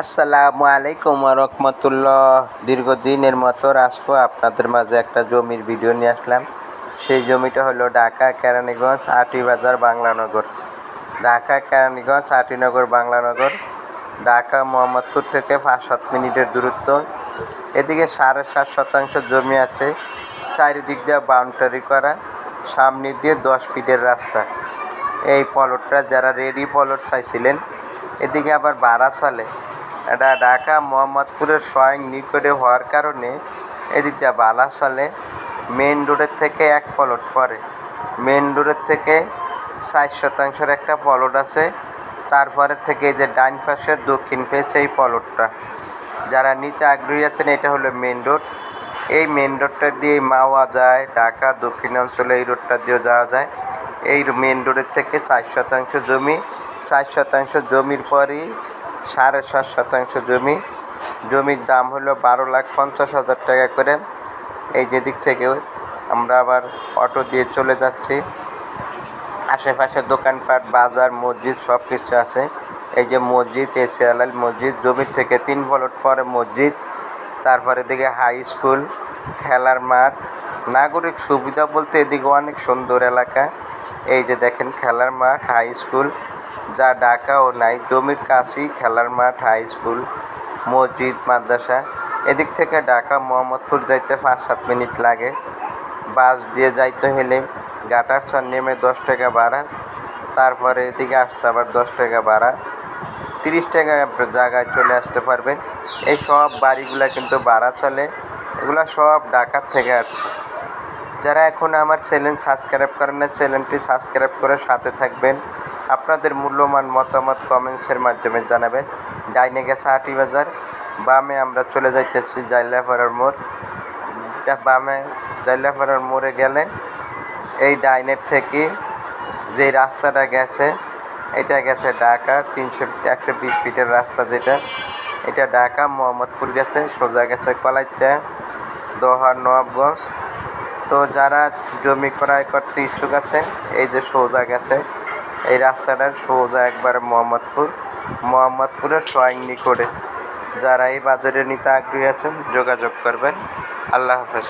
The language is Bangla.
আসসালামু আলাইকুম রহমতুল্লাহ। দীর্ঘদিনের মতো আজকে আপনাদের মাঝে একটা জমির ভিডিও নিয়ে আসলাম। সেই জমিটা হলো ঢাকা কেরানীগঞ্জ আটি বাজার বাংলানগর। ঢাকা কেরানীগঞ্জ আটিনগর বাংলানগর। ঢাকা মোহাম্মদপুর থেকে পাঁচ সাত মিনিটের দূরত্ব। এদিকে সাড়ে সাত শতাংশ জমি আছে। চারিদিক দিয়ে বাউন্ডারি করা। সামনে দিয়ে দশ ফিটের রাস্তা। এই পলটটা যারা রেডি পলট চাইছিলেন, এদিকে আবার ভাড়া চলে। এটা ঢাকা মোহাম্মদপুরের স্বয়ং নিকটে হওয়ার কারণে এদিক দিয়ে বালা চলে। মেন রোডের থেকে এক পলট পরে মেন রোডের থেকে ষাট শতাংশের একটা পলট আছে। তারপরের থেকে এই যে ডাইন পাশের, দক্ষিণ পেয়েছে এই পলটটা যারা নিতে আগ্রহী আছেন, এটা হলো মেন রোড। এই মেন রোডটা দিয়ে মাওয়া যায়, ঢাকা দক্ষিণ অঞ্চলে এই রোডটা দিয়ে যাওয়া যায়। এই মেন রোডের থেকে চার শতাংশ জমি। চার শতাংশ জমির পরই সাড়ে সাত শতাংশ জমি। জমির দাম হলো বারো লাখ পঞ্চাশ হাজার টাকা করে। এই যেদিক থেকে আমরা আবার অটো দিয়ে চলে যাচ্ছি। আশেপাশে দোকানপাট, বাজার, মসজিদ সব কিছু আছে। এই যে মসজিদ এসে আলাল মসজিদ, জমির থেকে তিন বলট পরে মসজিদ। তারপরে এদিকে হাই স্কুল খেলার মাঠ। নাগরিক সুবিধা বলতে এদিকে অনেক সুন্দর এলাকা। এই যে দেখেন খেলার মাঠ হাই স্কুল যা ঢাকাও নাই জমির কাছেই খেলার মাঠ হাই স্কুল মসজিদ, মাদ্রাসা। এদিক থেকে ঢাকা, মোহাম্মদপুর যাইতে পাঁচ সাত মিনিট লাগে। বাস দিয়ে যাইতে হলে গাটার ছর নেমে দশ টাকা ভাড়া, তারপরে এদিকে আসতে আবার দশ টাকা ভাড়া। তিরিশ টাকা জায়গায় চলে আসতে পারবেন। এই সব বাড়িগুলো কিন্তু ভাড়া চলে। এগুলো সব ঢাকার থেকে আসছে। যারা এখন আমার চ্যানেল সাবস্ক্রাইব করেন না চ্যানেলটি সাবস্ক্রাইব করে সাথে থাকবেন। আপনাদের মূল্যবান মতামত কমেন্টসের মাধ্যমে জানাবেন। ডাইনে গেছে আটি বাজার, বামে আমরা চলে যাইতেছি জাইলাপাড়ার মোড়। বামে, জাইলাপাড়ার মোড়ে গেলে এই ডাইনের থেকে যে রাস্তাটা গেছে, এটা গেছে ঢাকা, তিনশো, একশো বিশ ফিটের রাস্তা যেটা। এটা ঢাকা, মোহাম্মদপুর গেছে, সোজা গেছে কলাইতে দোহার নবাবগঞ্জ তো যারা জমি ক্রয় করতে ইচ্ছুক আছেন, এই যে সোজা গেছে এই রাস্তাটার সোজা একবার মোহাম্মদপুর। মোহাম্মদপুরের সোয়াইং নিকটে। যারা এই বাজারে নিতে আগ্রহী আছেন, যোগাযোগ করবেন। আল্লাহ হাফেজ।